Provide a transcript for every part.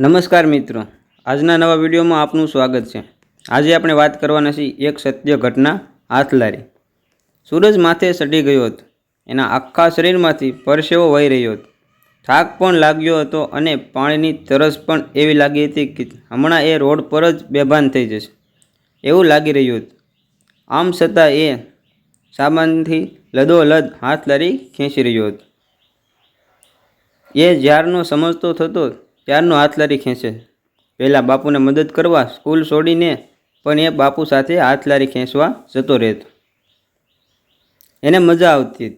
નમસ્કાર મિત્રો. આજના નવા વિડીયોમાં આપનું સ્વાગત છે. આજે આપણે વાત કરવાના છીએ એક સત્ય ઘટના હાથલારી. સૂરજ માથે ચઢી ગયો હતો. એના આખા શરીરમાંથી પરસેવો વહી રહ્યો હતો. થાક પણ લાગ્યો હતો અને પાણીની તરસ પણ એવી લાગી હતી કે હમણાં એ રોડ પર જ બેભાન થઈ જશે. એવું લાગી રહ્યું હતું. આમ છતાં એ સામાનથી લદોલદ હાથ લારી ખેંચી રહ્યો હતો. એ જ્યારનો સમજતો થતો ત્યારનો હાથ લારી ખેંચે. પહેલાં બાપુને મદદ કરવા સ્કૂલ છોડીને પણ એ બાપુ સાથે હાથ લારી ખેંચવા જતો રહેતો. એને મજા આવતી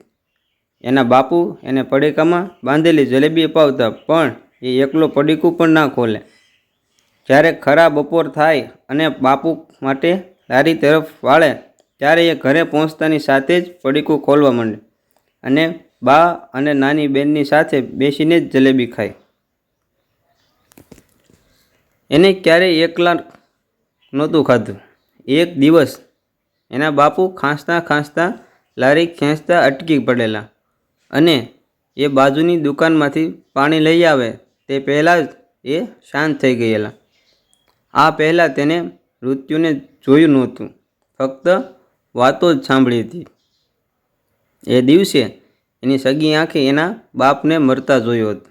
એના બાપુ એને પડીકામાં બાંધેલી જલેબી અપાવતા પણ એ એકલો પડીકું પણ ના ખોલે. જ્યારે ખરા બપોર થાય અને બાપુ માટે લારી તરફ વાળે, ત્યારે એ ઘરે પહોંચતાની સાથે જ પડીકું ખોલવા માંડે અને બા અને નાની બેનની સાથે બેસીને જ જલેબી ખાય. એને ક્યારેય એકલા નહોતું ખાધું. એક દિવસ એના બાપુ ખાંસતા ખાંસતા લારી ખેંચતા અટકી પડેલા અને એ બાજુની દુકાનમાંથી પાણી લઈ આવે તે પહેલાં જ એ શાંત થઈ ગયેલા. આ પહેલાં તેને મૃત્યુને જોયું નહોતું, ફક્ત વાતો જ સાંભળી હતી. એ દિવસે એની સગી આંખે એના બાપને મરતા જોયો હતો.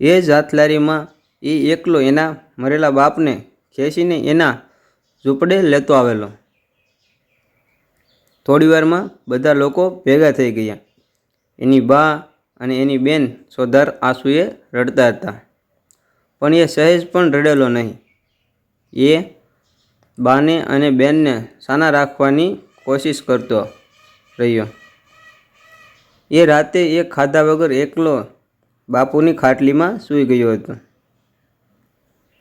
એ જ હાથલારીમાં એ એકલો એના મરેલા બાપને ખેંચીને એના ઝૂંપડે લેતો આવેલો. થોડીવારમાં બધા લોકો ભેગા થઈ ગયા. એની બા અને એની બેન સોધાર આંસુએ રડતા હતા. પણ એ સહેજ પણ રડેલો નહીં. એ બાને અને બેનને સાના રાખવાની કોશિશ કરતો રહ્યો. એ રાતે એ ખાધા વગર એકલો બાપુની ખાટલીમાં સૂઈ ગયો હતો.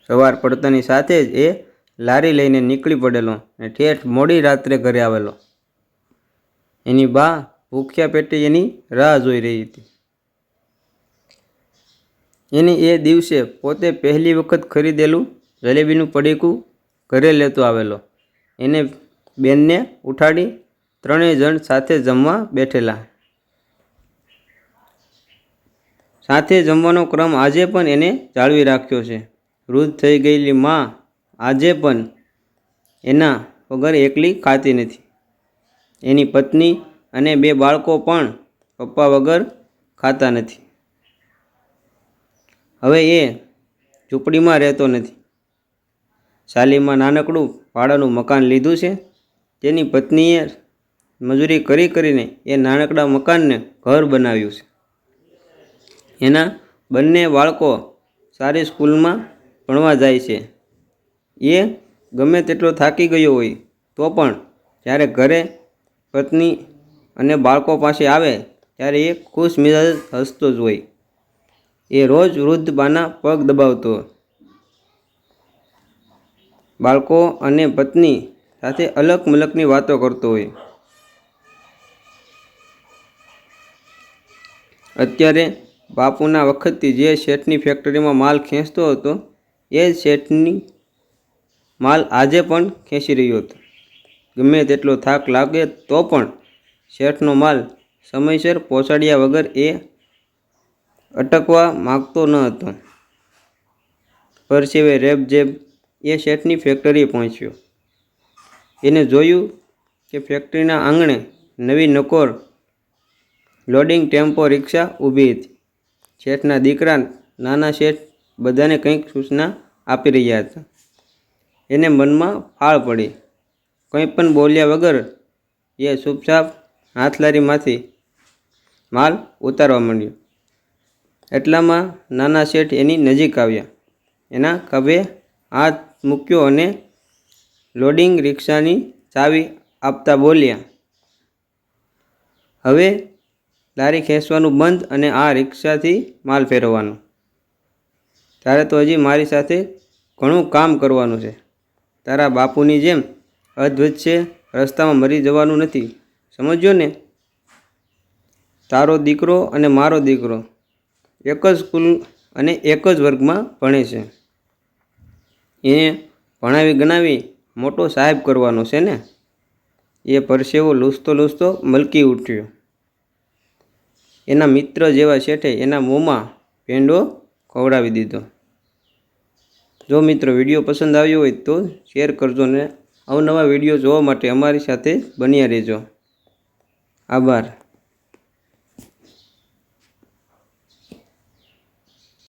સવાર પડતાની સાથે જ એ લારી લઈને નીકળી પડેલો અને ઠેઠ મોડી રાત્રે ઘરે આવેલો. એની બા ભૂખ્યા પેટે એની રાહ જોઈ રહી હતી. એની એ દિવસે પોતે પહેલી વખત ખરીદેલું જલેબીનું પડીકું ઘરે લેતો આવેલો. એને બેનને ઉઠાડી ત્રણેય જણ સાથે જમવા બેઠેલા. સાથે જમવાનો ક્રમ આજે પણ એને જાળવી રાખ્યો છે. વૃદ્ધ થઈ ગયેલી માં આજે પણ એના વગર એકલી ખાતી નથી. એની પત્ની અને બે બાળકો પણ પપ્પા વગર ખાતા નથી. હવે એ ઝૂંપડીમાં રહેતો નથી. શાલીમાં નાનકડું ભાડાનું મકાન લીધું છે. તેની પત્નીએ મજૂરી કરી કરીને એ નાનકડા મકાનને ઘર બનાવ્યું છે. એના બંને બાળકો સારી સ્કૂલમાં ભણવા જાય છે. એ ગમે તેટલો થાકી ગયો હોય, તો પણ જ્યારે ઘરે પત્ની અને બાળકો પાસે આવે, ત્યારે એ ખુશ મિજાજ હસતો જ હોય. એ રોજ વૃદ્ધ બાના પગ દબાવતો. બાળકો અને પત્ની સાથે અલગ મલકની વાતો કરતો હોય. અત્યારે બાપુના વખતથી જે શેઠની ફેક્ટરીમાં માલ ખેંચતો હતો એ શેઠની માલ આજે પણ ખેંચી રહ્યો હતો. ગમે તેટલો થાક લાગે તો પણ શેઠનો માલ સમયસર પહોંચાડ્યા વગર એ અટકવા માગતો ન હતો. પરસેવે રેબજેબ એ શેઠની ફેક્ટરીએ પહોંચ્યો. એને જોયું કે ફેક્ટરીના આંગણે નવી નકોર લોડિંગ ટેમ્પો રિક્ષા ઊભી હતી. શેઠના દીકરા નાના શેઠ બધાને કંઈક સૂચના આપી રહ્યા હતા. એને મનમાં ફાળ પડી. કંઈ પણ બોલ્યા વગર એ ચૂપચાપ હાથલારીમાંથી માલ ઉતારવા માંડ્યો. એટલામાં નાના શેઠ એની નજીક આવ્યા. એના કબે હાથ મૂક્યો અને લોડિંગ રિક્ષાની ચાવી આપતા બોલ્યા, હવે લારી ખેંચવાનું બંધ અને આ રિક્ષાથી માલ ફેરવવાનો. તારે તો હજી મારી સાથે ઘણું કામ કરવાનું છે. તારા બાપુની જેમ અધવચ્ચે રસ્તામાં મરી જવાનું નથી. સમજ્યો ને? તારો દીકરો અને મારો દીકરો એક જ સ્કૂલ અને એક જ વર્ગમાં ભણે છે. એને ભણાવી ગણાવી મોટો સાહેબ કરવાનો છે ને? એ પરસેવો લૂસતો લૂસતો મલકી ઉઠ્યો. એના મિત્ર જેવા શેઠે એના મોંમાં પેંડો ખવડાવી દીધો. જો મિત્રો વીડિયો પસંદ આવ્યો હોય તો શેર કરજો ને અવનવા વીડિયો જોવા માટે અમારી સાથે બન્યા રહેજો. આભાર.